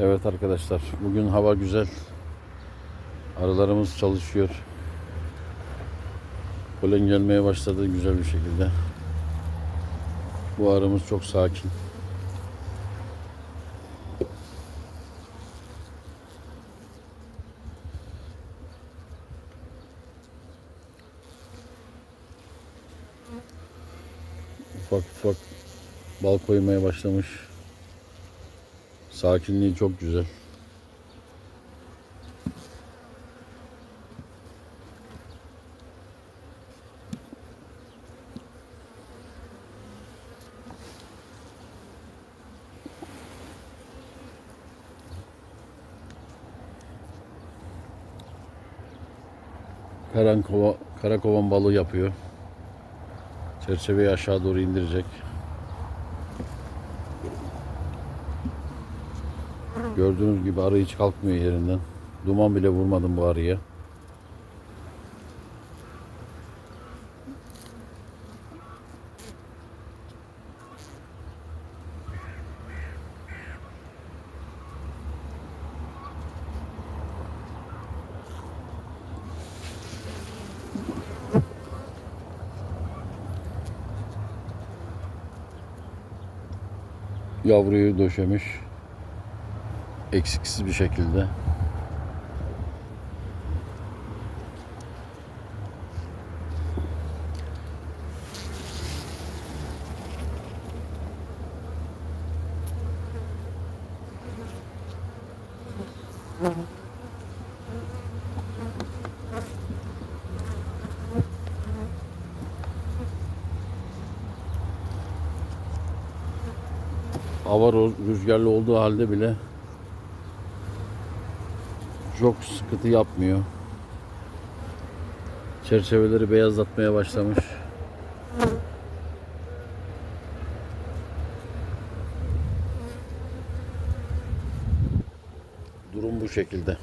Evet arkadaşlar bugün hava güzel. Arılarımız çalışıyor. Polen gelmeye başladı güzel bir şekilde. Bu arımız çok sakin. Ufak ufak bal koymaya başlamış. Sakinliği çok güzel. Karankova, karakovan balığı yapıyor. Çerçeveyi aşağı doğru indirecek. Gördüğünüz gibi arı hiç kalkmıyor yerinden. Duman bile vurmadım bu arıya. Yavruyu döşemiş. Eksiksiz bir şekilde. Hava rüzgarlı olduğu halde bile çok sıkıntı yapmıyor. Çerçeveleri beyazlatmaya başlamış. Durum bu şekilde.